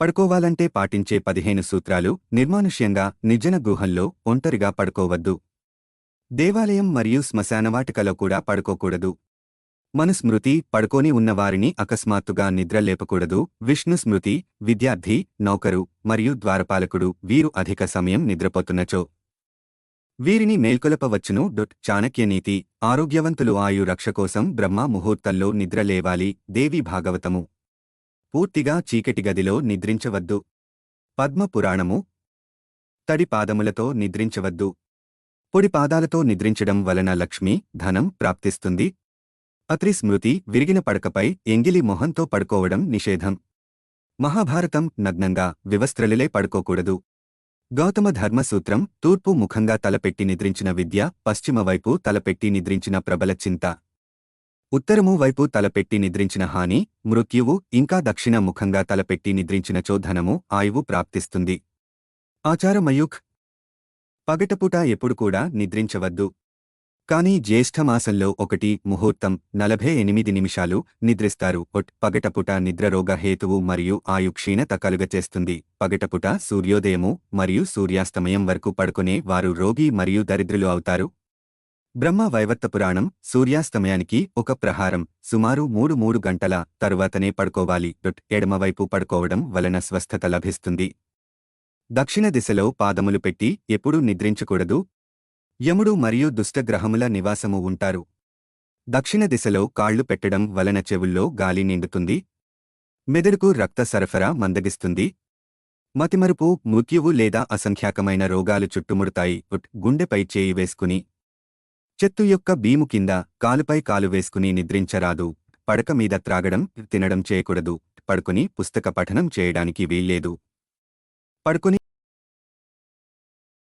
పడుకోవాలంటే పాటించే పదిహేను సూత్రాలు నిర్మానుష్యంగా నిర్జన గుహల్లో ఒంటరిగా పడుకోవద్దు. దేవాలయం మరియు శ్మశానవాటికలో కూడా పడుకోకూడదు. మనుస్మృతి పడుకోని ఉన్నవారిని అకస్మాత్తుగా నిద్రలేపకూడదు విష్ణు స్మృతి విద్యార్థి నౌకరు మరియు ద్వారపాలకుడు వీరు అధిక సమయం నిద్రపోతున్నచో. వీరిని మేల్కొలపవచ్చును. డొట్ చాణక్యనీతి ఆరోగ్యవంతులు ఆయు రక్ష కోసం బ్రహ్మ ముహూర్తంలో నిద్రలేవాలి దేవి భాగవతము. పూర్తిగా చీకటి గదిలో నిద్రించవద్దు. పద్మ పురాణము తడి పాదములతో నిద్రించవద్దు. పొడి పాదాలతో నిద్రించడం వలన లక్ష్మి ధనం ప్రాప్తిస్తుంది. అత్రి స్మృతి విరిగిన పడకపై ఎంగిలి మొహంతో పడుకోవడం నిషేధం. మహాభారతం నగ్నంగా వివస్త్రలిలే పడుకోకూడదు. గౌతమ ధర్మసూత్రం తూర్పు ముఖంగా తలపెట్టి నిద్రించిన విద్య పశ్చిమ వైపు తలపెట్టి నిద్రించిన ప్రబల చింత. ఉత్తరము వైపు తలపెట్టి నిద్రించిన హాని మృత్యువు ఇంకా దక్షిణ ముఖంగా తలపెట్టి నిద్రించిన చోధనము ఆయువు ప్రాప్తిస్తుంది. ఆచారమయుక్ పగటపూట ఎప్పుడు కూడా నిద్రించవద్దు. కానీ జ్యేష్ఠమాసంలో ఒకటి ముహూర్తం నలభై ఎనిమిది నిమిషాలు నిద్రిస్తారు. ఒట్ పగటపుట నిద్రరోగ హేతువు మరియు ఆయు క్షీణత కలుగచేస్తుంది. పగటపుట సూర్యోదయము మరియు సూర్యాస్తమయం వరకు పడుకునే వారు రోగి మరియు దరిద్రులు అవుతారు. బ్రహ్మ వైవర్త పురాణం సూర్యాస్తమయానికి ఒక ప్రహారం. సుమారు మూడు మూడు గంటల తరువాతనే పడుకోవాలి. డొట్ ఎడమవైపు పడుకోవడం వలన స్వస్థత లభిస్తుంది. దక్షిణ దిశలో పాదములు పెట్టి ఎప్పుడూ నిద్రించకూడదు. యముడు మరియు దుష్టగ్రహముల నివాసము ఉంటారు. దక్షిణ దిశలో కాళ్ళు పెట్టడం వలన చెవుల్లో గాలి నిండుతుంది. మెదడుకు రక్త సరఫరా మందగిస్తుంది. మతిమరుపు మృత్యువు లేదా అసంఖ్యాకమైన రోగాలు చుట్టుముడతాయి. గుండెపై చేయి వేసుకుని చెత్తు యొక్క బీము కింద కాలుపై కాలు వేసుకుని నిద్రించరాదు. పడక మీద త్రాగడం తినడం చేయకూడదు. పడుకుని పుస్తక పఠనం చేయడానికి వీల్లేదు. పడుకుని